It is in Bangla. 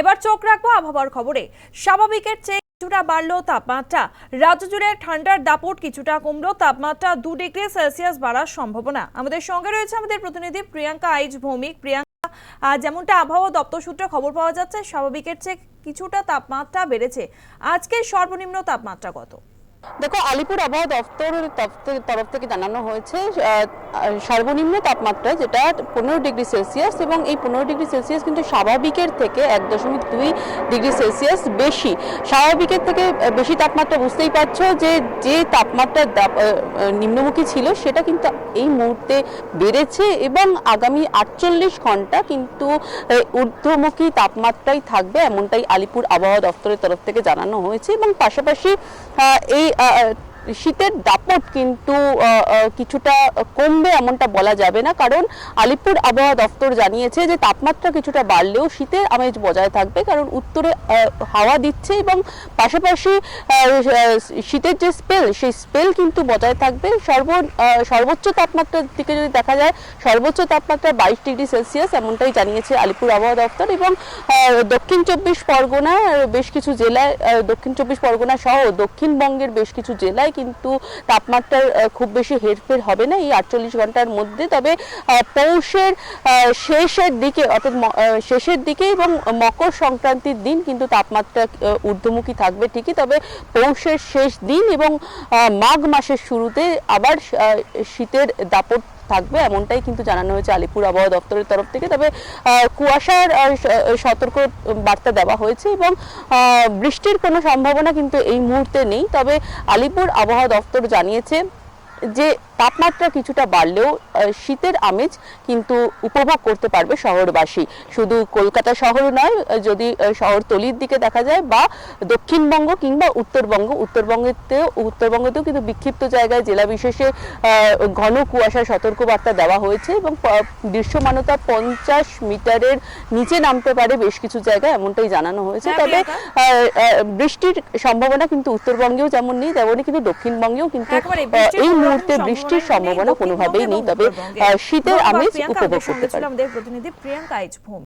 এবার চোখ রাখব আবহাওয়ার খবরে। স্বাভাবিকের চেয়ে কিছুটা বাড়লো তাপমাত্রা। রাজ্য জুড়ে ঠান্ডার দাপট কিছুটা কমলো, তাপমাত্রা দু ডিগ্রি সেলসিয়াস বাড়ার সম্ভাবনা। আমাদের সঙ্গে রয়েছে আমাদের প্রতিনিধি প্রিয়াঙ্কা আইজ ভৌমিক। প্রিয়াঙ্কা যেমনটা আবহাওয়া দপ্তর সূত্রে খবর পাওয়া যাচ্ছে, স্বাভাবিকের চেয়ে কিছুটা তাপমাত্রা বেড়েছে। আজকে সর্বনিম্ন তাপমাত্রা কত? দেখো, আলিপুর আবহাওয়া দপ্তরের তরফ- থেকে জানানো হয়েছে সর্বনিম্ন তাপমাত্রা যেটা পনেরো ডিগ্রি সেলসিয়াস এবং এই পনেরো ডিগ্রি সেলসিয়াস কিন্তু স্বাভাবিকের থেকে এক দশমিক দুই ডিগ্রি সেলসিয়াস বেশি। স্বাভাবিকের থেকে বেশি তাপমাত্রা বুঝতেই পারছ যে যে তাপমাত্রা নিম্নমুখী ছিল সেটা কিন্তু এই মুহূর্তে বেড়েছে এবং আগামী আটচল্লিশ ঘণ্টা কিন্তু ঊর্ধ্বমুখী তাপমাত্রাই থাকবে, এমনটাই আলিপুর আবহাওয়া দপ্তরের তরফ থেকে জানানো হয়েছে এবং পাশাপাশি এই uh, শীতের দাপট কিন্তু কিছুটা কমবে এমনটা বলা যাবে না। কারণ আলিপুর আবহাওয়া দপ্তর জানিয়েছে যে, তাপমাত্রা কিছুটা বাড়লেও শীতের আমেজ বজায় থাকবে। কারণ উত্তরে হাওয়া দিচ্ছে এবং পাশাপাশি শীতের যে স্পেল, সেই স্পেল কিন্তু বজায় থাকবে। সর্ব সর্বোচ্চ তাপমাত্রার দিকে যদি দেখা যায়, সর্বোচ্চ তাপমাত্রা বাইশ ডিগ্রি সেলসিয়াস এমনটাই জানিয়েছে আলিপুর আবহাওয়া দপ্তর এবং দক্ষিণ চব্বিশ পরগনা বেশ কিছু জেলায় দক্ষিণ চব্বিশ পরগনা সহ দক্ষিণবঙ্গের বেশ কিছু জেলায় কিন্তু তাপমাত্রার খুব বেশি হেরফের হবে না এই আটচল্লিশ ঘণ্টার মধ্যে। তবে পৌষের শেষের দিকে, অর্থাৎ শেষের দিকে এবং মকর সংক্রান্তির দিন কিন্তু তাপমাত্রা ঊর্ধ্বমুখী থাকবে ঠিকই। তবে পৌষের শেষ দিন এবং মাঘ মাসের শুরুতে আবার শীতের দাপট থাকবে, এমনটাই কিন্তু জানানো হয়েছে আলিপুর আবহাওয়া দপ্তরের তরফ থেকে। তবে কুয়াশার সতর্ক বার্তা দেওয়া হয়েছে এবং বৃষ্টির কোনো সম্ভাবনা কিন্তু এই মুহূর্তে নেই। তবে আলিপুর আবহাওয়া দপ্তর জানিয়েছে যে তাপমাত্রা কিছুটা বাড়লেও শীতের আমেজ কিন্তু উপভোগ করতে পারবে শহরবাসী। শুধু কলকাতা শহর নয় যদি শহরতলির দিকে দেখা যায় বা দক্ষিণবঙ্গ কিংবা উত্তরবঙ্গ উত্তরবঙ্গেতেও উত্তরবঙ্গতেও কিন্তু বিক্ষিপ্ত জায়গায় জেলা বিশেষে ঘন কুয়াশার সতর্কবার্তা দেওয়া হয়েছে এবং দৃশ্যমানতা পঞ্চাশ মিটারের নিচে নামতে পারে বেশ কিছু জায়গায় এমনটাই জানানো হয়েছে। হ্যাঁ, তবে বৃষ্টির সম্ভাবনা কিন্তু উত্তরবঙ্গেও যেমন নেই তেমনই কিন্তু দক্ষিণবঙ্গেও কিন্তু এই মুহূর্তে বৃষ্টির সম্ভাবনা কোনোভাবেই নেই তবে শীতের আমেজ উপভোগ আমাদের করতে পারবেন আমাদের প্রতিনিধি প্রিয়াঙ্কা ভৌমিক